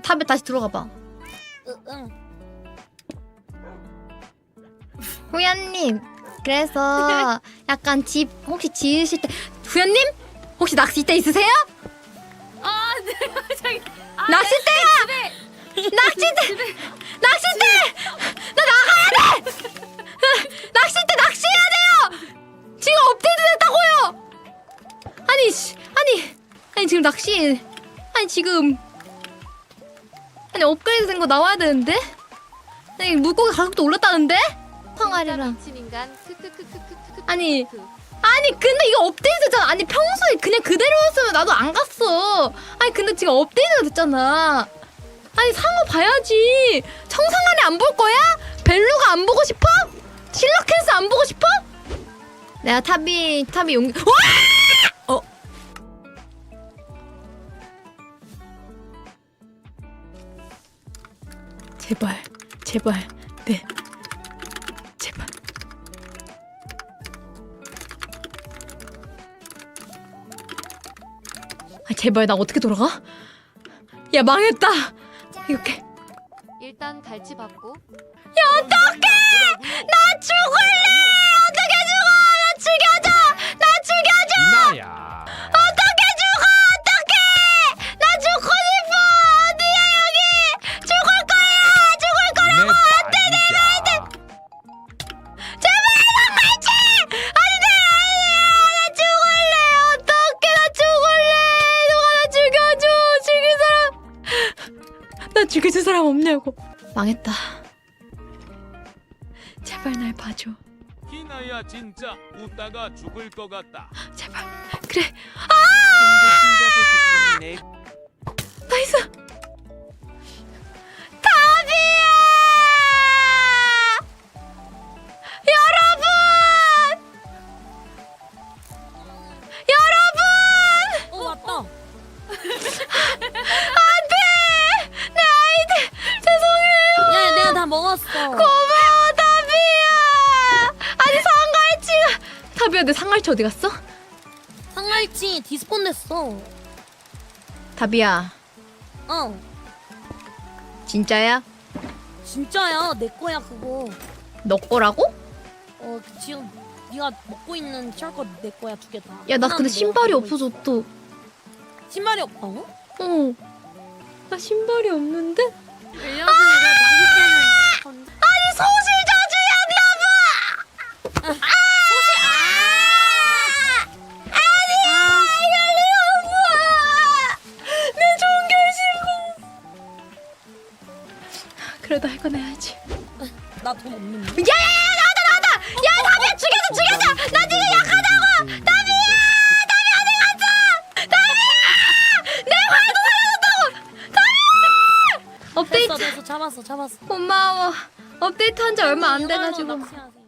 탑에 다시 들어가 봐. 으, 응. 후연님 그래서 약간 집 혹시 지으실 때 후연님 혹시 낚싯대 있으세요? 아, 네, 저기. 아, 낚싯대야! 낚싯대! 낚싯대! 나 나가야 돼! 낚싯대 낚시해야 돼요! 지금 업데이트 됐다고요! 아니 씨, 아니 아니 지금 낚시 아니 지금 아니 업그레이드 된 거 나와야 되는데? 아니 물고기 가격도 올랐다는데? 팡아리랑 미친 인간. 크크크크크크크. 아니 아니 근데 이거 업데이트 됐잖아 아니 평소에 그냥 그대로였으면 나도 안 갔어 아니 근데 지금 업데이트가 됐잖아 아니 상어 봐야지 청상안에 안 볼 거야? 벨루가 안 보고 싶어? 실라켄스 안 보고 싶어? 내가 탑이 탑이 용 와! 제발 제발 네. 제발. 아 제발 나 어떻게 돌아가? 야 망했다! 이렇게. 일단 갈치 받고. 나 죽을래 죽여줄 사람 없냐고. 망했다. 제발 날 봐줘. 희나야 진짜 웃다가 죽을 것 같다. 제발. 그래. 내 나이스! 다비야! 여러분! 여러분! 어, 왔다. 고마워 다비야 아니 상갈치가 다비야 내 상갈치 어디 갔어? 상갈치 디스폰 됐어. 다비야 어. 진짜야? 진짜야. 내 거야, 그거. 너 거라고? 어, 그 지금 네가 먹고 있는 철거 내 거야, 두 개 다. 야 나 하나는 근데 내가 신발이 없어서 또 있어. 신발이 없다고? 어. 나 신발이 없는데? 왜냐면 해야지 나 돈 없는데. 야야야 나왔다 나왔다! 야 다비야 죽여줘 죽여줘! 나 지금 약하다고! 다비야! 다비야 어디 갔어! 다비야! 내 발도 살려줬다고! 다비야! 업데이트 됐어, 됐어. 잡았어, 잡았어. 고마워 업데이트 한 지 얼마 안 이걸로 돼가지고 낚시하세요.